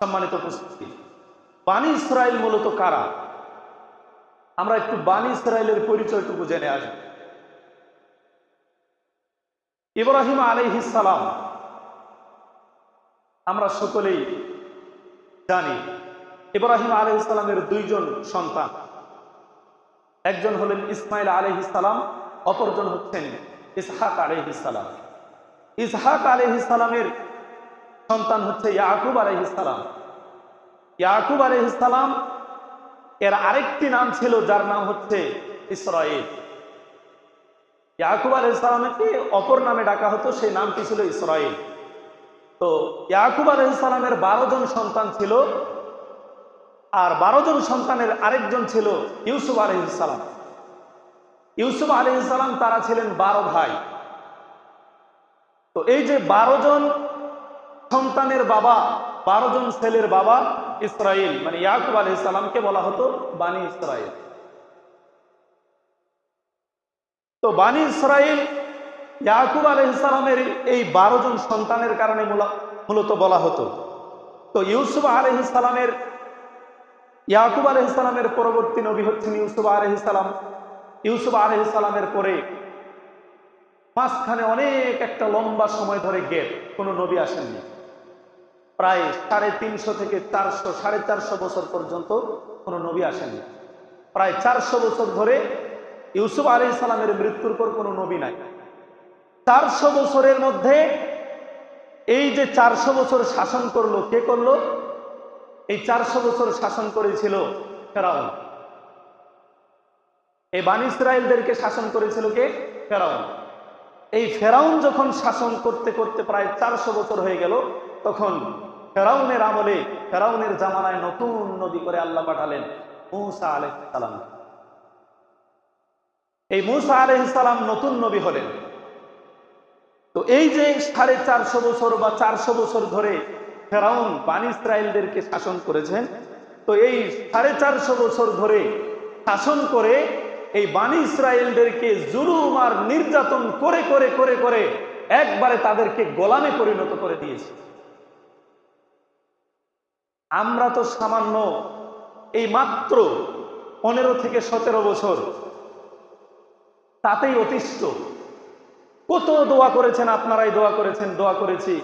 সম্মানিত উপস্থিতি। বাণী ইসরায়েল মূলত কারা? আমরা একটু বাণী ইসরায়েলের পরিচয়টুকু জেনে আসব। ইব্রাহিম সালাম, আমরা সকলেই জানি ইব্রাহিম সালামের দুইজন সন্তান। একজন হলেন ইসমাইল সালাম, অপরজন হচ্ছেন ইসহাক সালাম। ইসহাক সালামের সন্তান হচ্ছে ইয়াকুব আলাইহিস সালাম। ইয়াকুব আলাইহিস সালাম এর আরেকটি নাম ছিল, যার নাম হচ্ছে ইসরায়েল ইয়াকুব আলাইহিস সালামকে অপর নামে ডাকা হতো, সেই নামটি ছিল ইসরায়েল তো ইয়াকুব আলাইহিস সালামের বারো জন সন্তান ছিল, আর বারো জন সন্তানের আরেকজন ছিল ইউসুফ আলহিস সালাম। ইউসুফ আলহিস সালাম, তারা ছিলেন বারো ভাই। তো এই যে বারো জন সন্তানের বাবা, বারো জন ছেলের বাবা ইসরায়েল মানে ইয়াকুব আলহিস সালামকে বলা হতো বানী ইসরায়েল তো বানী ইসরায়েল ইয়াকুব আলহিস সালামের এই বারো জন সন্তানের কারণে মূলা- মূলত বলা হতো। তো ইউসুফ আলহিস সালামের, ইয়াকুব আলহিসালামের পরবর্তী নবী হচ্ছেন ইউসুফ আলহিসাল্লাম ইউসুফ আলহিসাল্লামের পরে মাঝখানে অনেক একটা লম্বা সময় ধরে গেট কোনো নবী আসেননি। প্রায় সাড়ে তিনশো থেকে চারশো, সাড়ে চারশো বছর পর্যন্ত কোনো নবী আসেননি। প্রায় চারশো বছর ধরে ইউসুফ আলি সালামের মৃত্যুর পর কোনো নবী নাই। চারশো বছরের মধ্যে এই যে চারশো বছর শাসন করল, কে করল? এই চারশো বছর শাসন করেছিল ফেরাউন। এই বান ইসরায়েলদেরকে শাসন করেছিল কে? ফেরাউন। এই ফেরাউন যখন শাসন করতে করতে প্রায় চারশো বছর হয়ে গেল, তখন ফেরাউনের আমলে, ফেরাউনের জামানায় নতুন নবী করে আল্লাহ পাঠালেন মুসা আলহাম এই মুসা আলহিসাম নতুন নবী হলেন। তো এই যে সাড়ে চারশো বছর বা চারশো বছর ধরে ফেরাউন বান ইসরায়েলদেরকে শাসন করেছেন, তো এই সাড়ে চারশো বছর ধরে শাসন করে এই বানি ইসরায়েলদেরকে জুলুম আর নির্যাতন করে করে করে করে একবারে তাদেরকে গোলামে পরিণত করে দিয়েছে। আমরা তো সামান্য এই মাত্র পনেরো থেকে সতেরো বছর তাতেই অতিষ্ঠ। কত দোয়া করেছেন আপনারাই দোয়া করেছেন, দোয়া করেছি।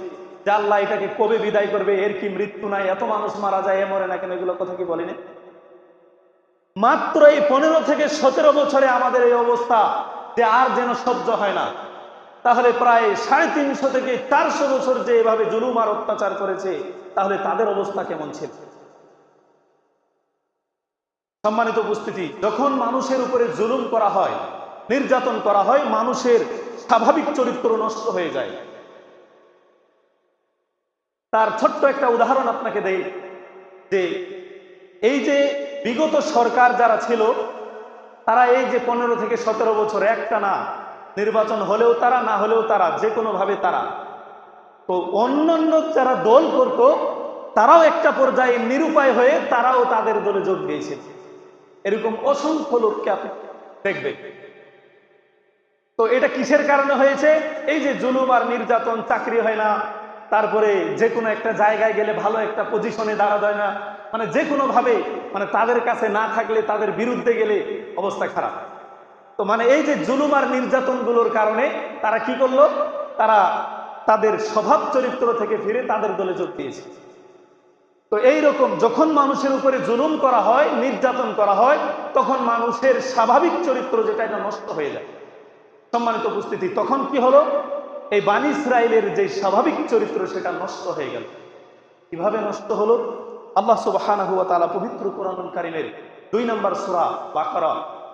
যে আল্লাহ এটাকে কবে বিদায় করবে, এর কি মৃত্যু নাই, এত মানুষ মারা যায়, এ মরে না কেন, এগুলো কথা কি বলিনি? মাত্র এই পনেরো থেকে সতেরো বছরে আমাদের এই অবস্থা যে আর যেন সহ্য হয় না। তাহলে প্রায় সাড়ে তিনশো থেকে চারশো বছর যে এভাবে জুলুম আর অত্যাচার করেছে, তাহলে তাদের অবস্থা কেমন ছিল? সম্মানিত উপস্থিতি, যখন মানুষের উপরে জুলুম করা হয়, নির্যাতন করা হয়, মানুষের স্বাভাবিক চরিত্র নষ্ট হয়ে যায়। তার ছোট্ট একটা উদাহরণ আপনাকে দেই, যে এই যে বিগত সরকার যারা ছিল, তারা এই যে পনেরো থেকে সতেরো বছর একটা না নির্বাচন হলেও তারা, না হলেও তারা যে কোনোভাবে তারা। তো অন্যান্য যারা দল করত, তারাও একটা পর্যায়ে নিরুপায় হয়ে তারাও তাদের দলে যোগ দিয়েছে। এরকম অসংখ্য লোককে আপনি দেখবেন। তো এটা কিসের কারণে হয়েছে? এই যে জুলুম আর নির্যাতন, চাকরি হয় না, তারপরে যে কোনো একটা জায়গায় গেলে ভালো একটা পজিশনে দাঁড়া যায় না। মানে যে কোনো ভাবে মানে তাদের কাছে না থাকলে, তাদের বিরুদ্ধে গেলে অবস্থা খারাপ। তো মানে এই যে জুলুম আর নির্যাতনগুলোর কারণে তারা কি করল? তারা তাদের স্বভাব চরিত্র থেকে ফিরে তাদের দলে যোগ দিয়েছে। তো এই রকম যখন মানুষের উপরে জুলুম করা হয়, নির্যাতন করা হয়, তখন মানুষের স্বাভাবিক চরিত্র যেটা, এটা নষ্ট হয়ে যায়। সম্মানিত উপস্থিতি, তখন কি হলো? এই বানি ইসরায়েলের যে স্বাভাবিক চরিত্র, সেটা নষ্ট হয়ে গেল। কীভাবে নষ্ট হলো? আল্লাহ ওয়া পবিত্র কারীমের দুই নম্বর সূরা বাকারা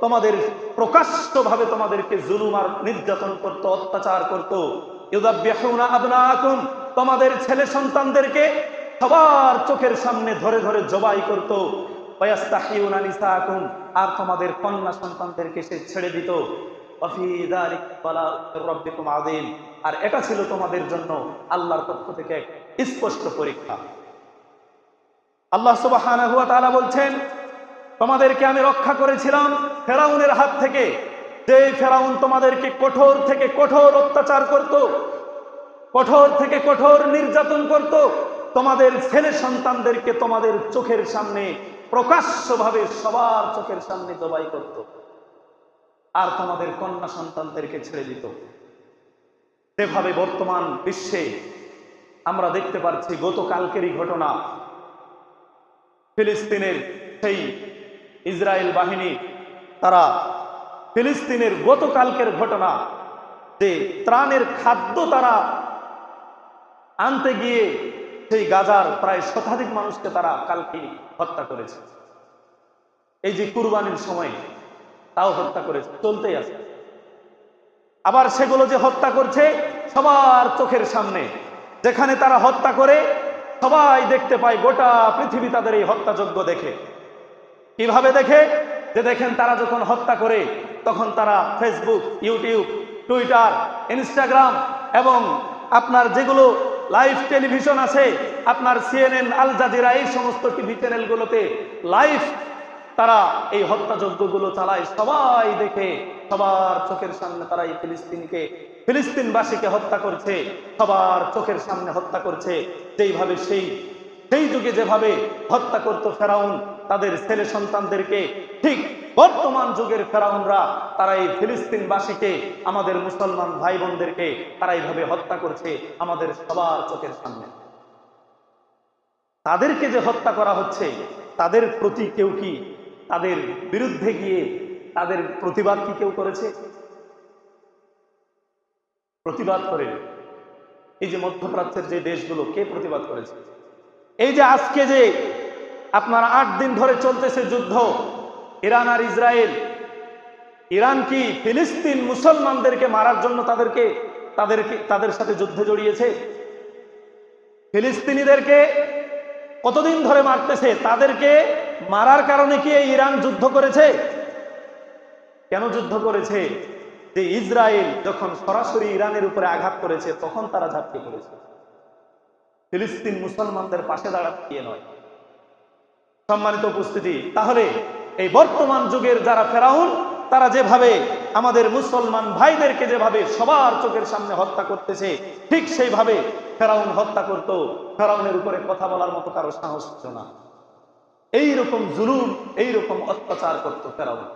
তোমাদের প্রকাশ্যভাবে তোমাদেরকে জুলুম আর নির্যাতন করত, অত্যাচার করত। তোমাদের ছেলে সন্তানদেরকে সবার চোখের সামনে ধরে ধরে জবাই করত। আর তোমাদের কন্যা সন্তানদেরকে সে ছেড়ে দিত। মির আর এটা ছিল তোমাদের জন্য আল্লাহর পক্ষ থেকে এক স্পষ্ট পরীক্ষা। আল্লাহ তাআলা বলছেন তোমাদেরকে আমি রক্ষা করেছিলাম ফেরাউনের হাত থেকে। যে ফেরাউন তোমাদেরকে কঠোর থেকে কঠোর অত্যাচার করত, কঠোর থেকে কঠোর নির্যাতন করত, তোমাদের ছেলে সন্তানদেরকে তোমাদের চোখের সামনে, প্রকাশ্যভাবে সবার চোখের সামনে জবাই করত। আর তোমাদের কন্যা সন্তানদেরকে ছেড়ে দিত। যেভাবে বর্তমান বিশ্বে আমরা দেখতে পাচ্ছি গতকালকেরই ঘটনা। ফিলিস্তিনের সেই ইসরায়েল বাহিনী, তারা ফিলিস্তিনের গতকালকের ঘটনা, যে ত্রাণের খাদ্য তারা আনতে গিয়ে সেই গাজার প্রায় শতাধিক মানুষকে তারা কালকে হত্যা করেছে। এই যে কুরবানির সময়, তাও হত্যা করেছে, চলতেই আছে। আবার সেগুলো যে হত্যা করছে, সবার চোখের সামনে। যেখানে তারা হত্যা করে, সবাই দেখতে পায় গোটা পৃথিবী তাদের এই হত্যাযজ্ঞ দেখে। কীভাবে দেখে? যে দেখেন তারা যখন হত্যা করে, তখন তারা ফেসবুক ইউটিউব টুইটার ইনস্টাগ্রাম এবং আপনার যেগুলো লাইভ টেলিভিশন আছে, আপনার সিএনএন আল জাজিরা এই সমস্ত টিভি চ্যানেলগুলোতে লাইভ তারা এই হত্যাযজ্ঞগুলো চালায়। সবাই দেখে, সবার চোখের সামনে তারা এই ফিলিস্তিনকে, ফিলিস্তিনবাসীকে হত্যা করছে, সবার চোখের সামনে হত্যা করছে। যেইভাবে সেই সেই যুগে যেভাবে হত্যা করত ফেরাউন তাদের ছেলে সন্তানদেরকে ঠিক বর্তমান যুগের ফেরাউনরা তারা এই ফিলিস্তিনবাসীকে, আমাদের মুসলমান ভাই বোনদেরকে তারা এইভাবে হত্যা করছে আমাদের সবার চোখের সামনে। তাদেরকে যে হত্যা করা হচ্ছে, তাদের প্রতি কেউ কি তাদের বিরুদ্ধে গিয়ে তাদের প্রতিবাদ কি কেউ করেছে? প্রতিবাদ করে এই যে মধ্যপ্রাচ্যের যে দেশগুলো, কে প্রতিবাদ করেছে? এই যে আজকে যে আপনার আট দিন ধরে চলতেছে যুদ্ধ। ইরান আর ইসরায়েল। ইরান কি ফিলিস্তিন মুসলমানদেরকে মারার জন্য তাদেরকে তাদেরকে, তাদের সাথে যুদ্ধে জড়িয়েছে? ফিলিস্তিনিদেরকে কতদিন ধরে মারতেছে? তাদেরকে মারার কারণে কি এই ইরান যুদ্ধ করেছে? কেন যুদ্ধ করেছে? যে ইসরায়েল যখন সরাসরি ইরানের উপরে আঘাত করেছে, তখন তারা ঝাঁপিয়ে পড়েছে। ফিলিস্তিন মুসলমানদের পাশে দাঁড়াতে নয়। সম্মানিত উপস্থিতি, তাহলে এই বর্তমান যুগের যারা ফেরাউন, তারা যেভাবে আমাদের মুসলমান ভাইদেরকে যেভাবে সবার চোখের সামনে হত্যা করতেছে, ঠিক সেইভাবে ফেরাউন হত্যা করত। ফেরাউনের উপরে কথা বলার মতো কারও সাহস ছিল না। এইরকম জুলুম, এইরকম অত্যাচার করত ফেরাউন।